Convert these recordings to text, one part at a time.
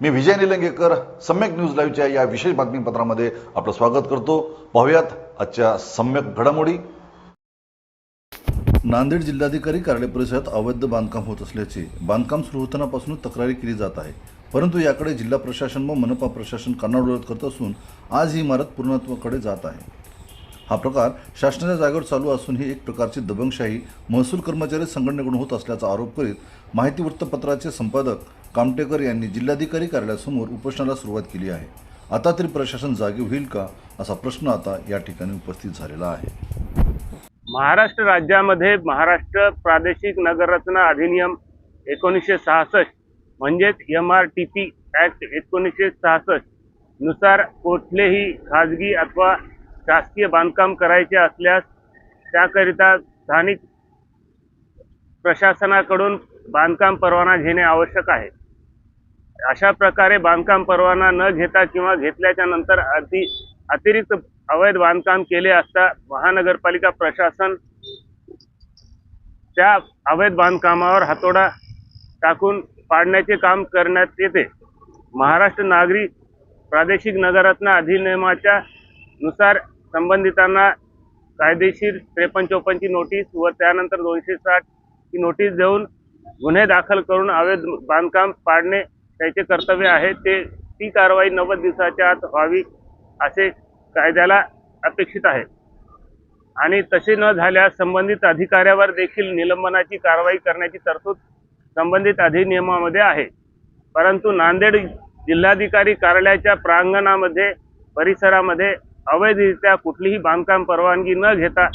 मी Vijay Nilangekar Samyak news लाईव्हच्या या विशेष बातमीपत्रामध्ये आपलं स्वागत करतो. पाहूयात आजच्या सम्यक घडामोडी. नांदेड जिल्हाधिकारी कार्यालय परिसरात अवैध बांधकाम होत असल्याचे बांधकाम सुरू होतानापासून तक्रारी केली जात आहे. परंतु याकडे जिल्हा प्रशासन व मनपा प्रशासन कानाडोळत करत असून आज ही इमारत पूर्णत्वाकडे जात आहे. हा प्रकार शासनाच्या जागेवर चालू असून ही एक प्रकारची दबंगशाही महसूल कर्मचारी संघटनेकडून होत असल्याचा आरोप करीत माहिती वृत्तपत्राचे संपादक कामटेकर यांनी जिल्हाधिकारी कार्यालयासमोर उपोषणाला सुरुवात केली आहे. आता तरी प्रशासन जागे होईल का? असा प्रश्न आता या ठिकाणी उपस्थित झालेला आहे. महाराष्ट्र राज्यामध्ये महाराष्ट्र प्रादेशिक नगररचना अधिनियम एकोणीसशे सहासष्ट म्हणजेच M R T P act एकोणीसशे सहासष्टनुसार कुठलेही खाजगी अथवा शासकीय बांधकाम करायचे असल्यास त्याकरिता स्थानिक प्रशासनाकडून बांधकाम परवाना घेणे आवश्यक आहे. अशा प्रकारे बांधकाम परवाना न घेता किंवा घेतल्याच्या नंतर अति अतिरिक्त अवैध बांधकाम केले असता महानगरपालिका प्रशासन त्या अवैध बांधकामावर हातोडा टाकून पाडण्याचे काम करण्यात येते. महाराष्ट्र नागरी प्रादेशिक नगररत्न अधिनियमाच्या नुसार संबंधितांना कायदेशीर त्रेपन्न चोपन्नची नोटीस व त्यानंतर दोनशे साठ ची नोटीस देऊन गुन्हे दाखल करून अवैध बांधकाम पाडणे त्याचे कर्तव्य आहे ते ती कारवाई नव्वद दिवसाच्या आत व्हावी असे कायद्याला अपेक्षित आहे. आणि तसे न झाल्यास संबंधित अधिकाऱ्यावर देखील निलंबनाची कारवाई करण्याची तरतूद संबंधित अधिनियमामध्ये आहे. परंतु नांदेड जिल्हाधिकारी कार्यालयाच्या प्रांगणामध्ये परिसरामध्ये अवैधरित्या कुठलीही बांधकाम परवानगी न घेता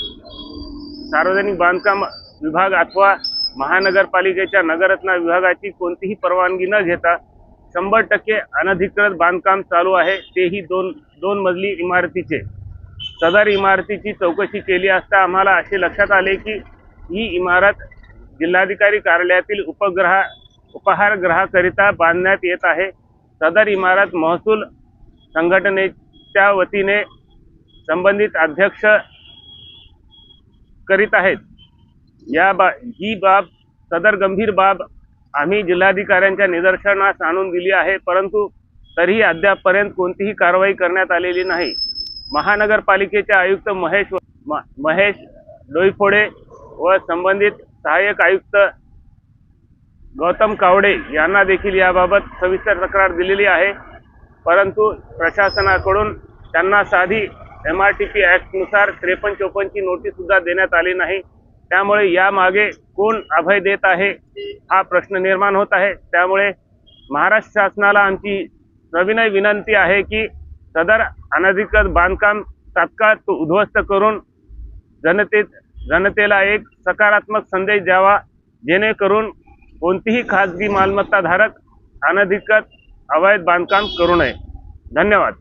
सार्वजनिक बांधकाम विभाग अथवा महानगरपालिकेच्या नगररत्ना विभागाची कोणतीही परवानगी न घेता शंभर टक्के अनधिकृत बांधकाम चालू आहे. तेही दोन दोन मजली इमारतीचे. सदर इमारतीची चौकशी केली असता आम्हाला असे लक्षात आले की ही इमारत जिल्हाधिकारी कार्यालयातील उपग्रह उपहारगृहाकरिता बांधण्यात येत आहे. सदर इमारत महसूल संघटनेच्या वतीने संबंधित अध्यक्ष करीत आहेत. या बा ही बाब सदर गंभीर बाब आम्ही जिल्हाधिकाऱ्यांच्या निदर्शनास आणून दिली आहे परंतु तरीही अद्यापपर्यंत कोणतीही कारवाई करण्यात आलेली नाही. महानगरपालिकेचे आयुक्त महेश म- महेश डोईफोडे व संबंधित सहाय्यक आयुक्त गौतम कावडे यांना देखील याबाबत सविस्तर तक्रार दिलेली आहे. परंतु प्रशासनाकडून त्यांना साधी एम आर टी पी ॲक्टनुसार त्रेपन्न चोपन्नची नोटीससुद्धा देण्यात आली नाही. त्यामुळे यामागे कोण अभय देत आहे हा प्रश्न निर्माण होत आहे. त्यामुळे महाराष्ट्र शासनाला आमची सविनय विनंती आहे की सदर अनधिकृत बांधकाम तात्काळ तो उद्ध्वस्त करून जनतेत जनतेला एक सकारात्मक संदेश द्यावा जेणेकरून कोणतीही खाजगी मालमत्ताधारक अनधिकृत अवैध बांधकाम करू नये. धन्यवाद.